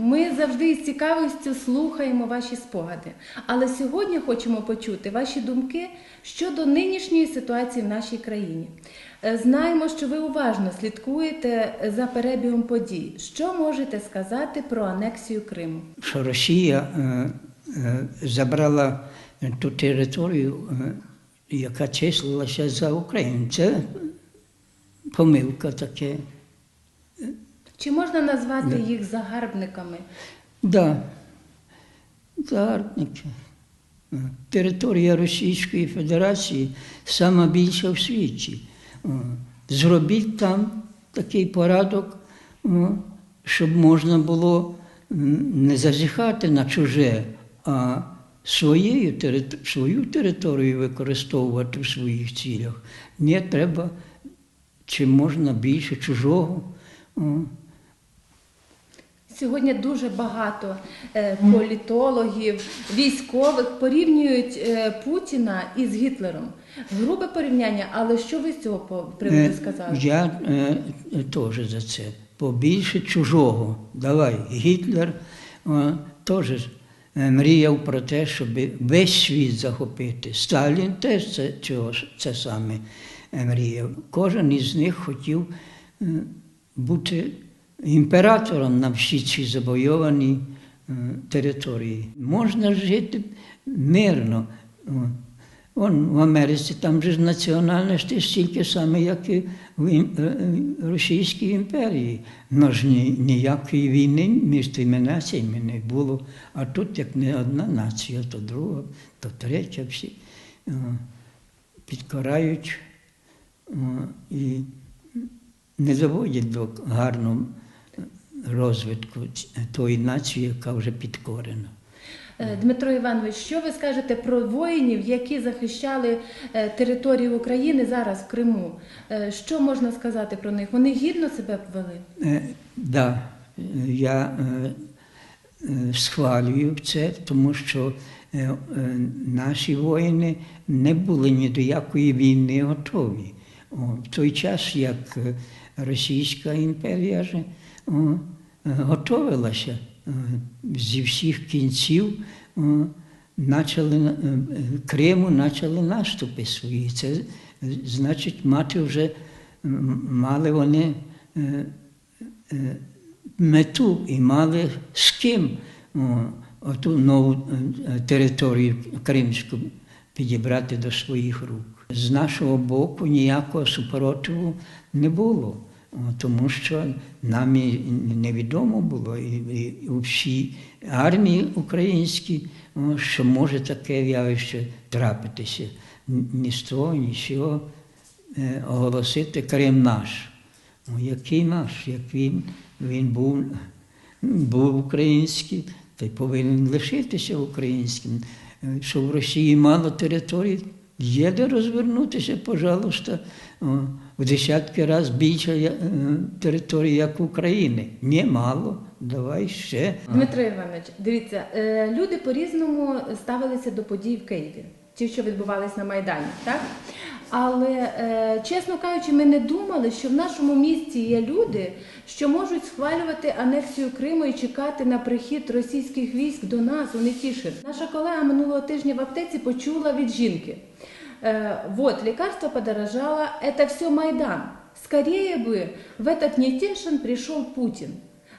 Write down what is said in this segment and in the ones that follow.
Ми завжди із цікавістю слухаємо ваші спогади, але сьогодні хочемо почути ваші думки щодо нинішньої ситуації в нашій країні. Е, Знаємо, що ви уважно слідкуєте за перебігом подій. Що можете сказати про анексію Криму? що Росія е, е, забрала ту територію, яка числилася за Україну. Це помилка таке. Чи можна назвати їх загарбниками? Да, загарбники. Е, Територія Російської Федерації сама більша в світі. Е, Зробіть там такий порядок, е, щоб можна було не зазіхати на чуже, а своєю свою територію використовувати в своїх цілях. Ні, треба чим можна більше чужого. Сьогодні дуже багато е, політологів, військових порівнюють е, Путіна із Гітлером. Грубе порівняння, але що ви з цього приводу Е, сказали? Я е, теж за це. Побільше чужого. Давай. Гітлер е, теж мріяв про те, щоб весь світ захопити. Сталін теж це, цього, це саме мріяв. Кожен із них хотів бути імператором на всі ці завойовані е, території. Можна жити мирно. О, Вон в Америці там же ж стільки саме, як і в е, е, Російській імперії. Но ж ні, ніякої війни між тими націями не було. А тут як не одна нація, то друга, то третя всі підкорають і не доводять до гарного розвитку тої нації, яка вже підкорена. Е, Дмитро Іванович, що ви скажете про воїнів, які захищали е, територію України зараз в Криму? Е, Що можна сказати про них? Вони гідно себе повели? Е, да, я схвалюю це, тому що наші воїни не були ні до якої війни готові. В той час, як Російська імперія е, готовилася е, зі всіх кінців. Начали е, е, Криму почали наступи свої. Це значить, мати вже мали вони мету і мали з ким оту нову територію кримську підібрати до своїх рук. З нашого боку ніякого супротиву не було, тому що нам невідомо було, і, і у всій армії українській, що може таке явище трапитися. Ні- з того, ні з цього е, оголосити Крим наш. Який наш, як він, він був, був український, та й повинен лишитися українським. Е, Що в Росії мало територій, є де розвернутися, пожалуйста, в десятки разів більше е, території, як України. Ні, мало, давай ще. Дмитро Іванович, дивіться, е, люди по-різному ставилися до подій в Києві, ті, що відбувались на Майдані, так? Але, е, чесно кажучи, ми не думали, що в нашому місті є люди, що можуть схвалювати анексію Криму і чекати на прихід російських військ до нас у Нетішин. Наша колега минулого тижня в аптеці почула від жінки. Э, вот, лекарство подорожало, это все Майдан. Скорее бы в этот Нетешин пришел Путін.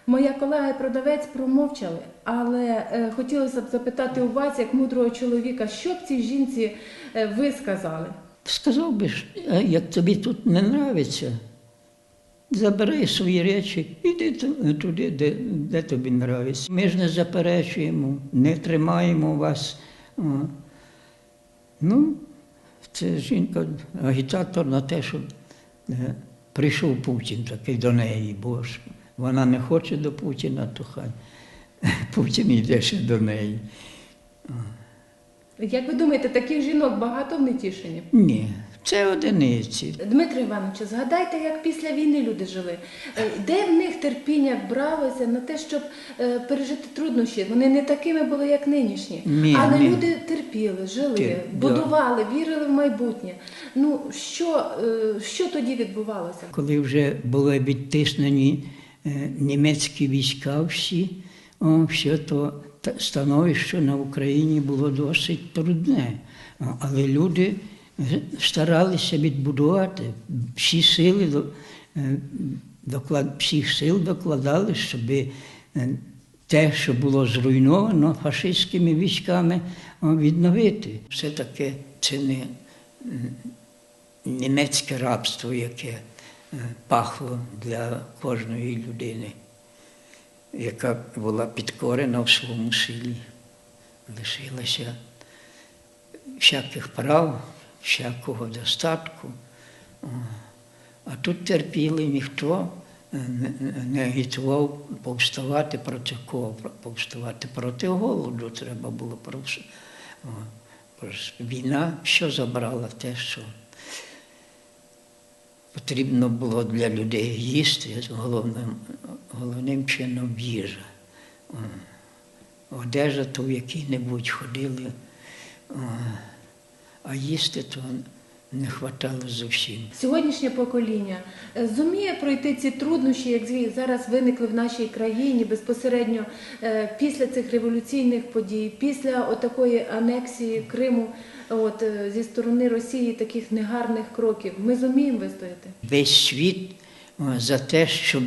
Моя колега і продавець промовчали, але е, хотілося б запитати у вас, як мудрого чоловіка, що б цій жінці е, ви сказали? Сказав би, ж, «А як тобі тут не нравиться, забери свої речі, іди ту- туди, де, де тобі нравиться. Ми ж не заперечуємо, не тримаємо вас. О. Ну, це жінка агітатор на те, щоб е, прийшов Путін такий до неї, бо ж вона не хоче до Путіна, то хай Путін йде ще до неї. Як ви думаєте, таких жінок багато в Нетішині? Ні, це одиниці. Дмитро Іванович, згадайте, як після війни люди жили. Е, Де в них терпіння бралося на те, щоб е, пережити труднощі? Вони не такими були, як нинішні. Ні, Але ні. люди терпіли, жили, Тер- будували, вірили в майбутнє. Ну що, е, що тоді відбувалося? Коли вже були відтиснені німецькі війська всі, о, все то становище на Україні було досить трудне. Але люди старалися відбудувати всі сили, е, доклад, всіх сил докладали, щоб те, що було зруйновано фашистськими військами, відновити. Все таки це не німецьке рабство, яке е, пахло для кожної людини, яка була підкорена в своєму силі, лишилася всяких прав, всякого достатку. А тут терпіли ніхто е, не- агітував повставати проти кого, повставати проти голоду треба було Війна що забрала те, що потрібно було для людей їсти, головним, головним чином їжа. Одежа, то в якій-небудь ходили, а їсти то не вистачало зовсім. Сьогоднішнє покоління е, зуміє пройти ці труднощі, як зві- зараз виникли в нашій країні безпосередньо е, після цих революційних подій, після отакої анексії Криму, от е, зі сторони Росії таких негарних кроків. Ми зуміємо вистояти. Весь світ за те, щоб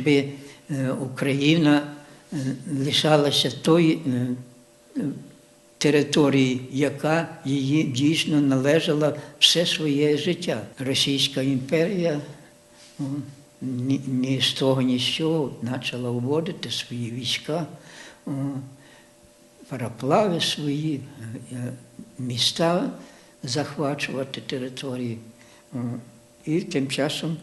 Україна лишалася е, території, яка її дійсно належала все своє життя. Російська імперія о, ні, ні з того, ні з цього почала вводити свої війська, о, параплави свої, е, е, міста захвачувати території. О, І тим часом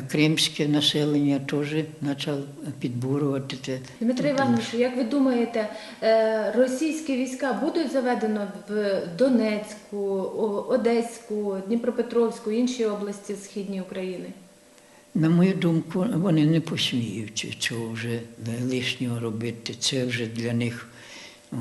кримське населення теж почало підбурювати. Дмитро Іванович, як ви думаєте, е, російські війська будуть заведено в Донецьку, Одеську, Дніпропетровську, інші області Східної України? На мою думку, вони не посміють цього вже лишнього робити. Це вже для них о,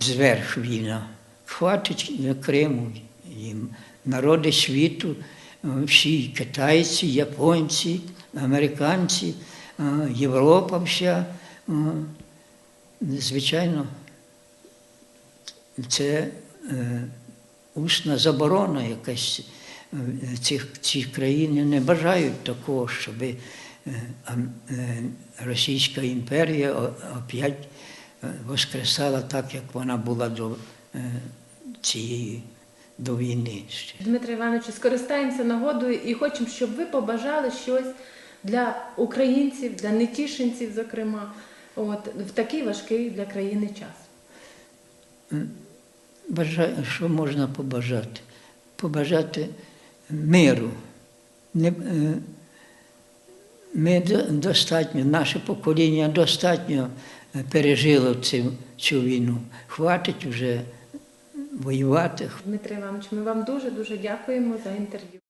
зверх війна. Хватить Криму їм. Народи світу, всі китайці, японці, американці, Європа вся. Звичайно, це е, усна заборона якась. Е, Цих, ці країни не бажають такого, щоб е, е, Російська імперія опять е, воскресала так, як вона була до е, цієї до війни. ще. Дмитро Іванович, скористаємося нагодою і хочемо, щоб ви побажали щось для українців, для нетішинців, зокрема, от, в такий важкий для країни час. Бажаю, що можна побажати? Побажати миру. Не, е, ми достатньо, наше покоління достатньо пережило цю, цю війну. Хватить вже воювати, Дмитро Іванович, ми вам дуже дуже дякуємо за інтерв'ю.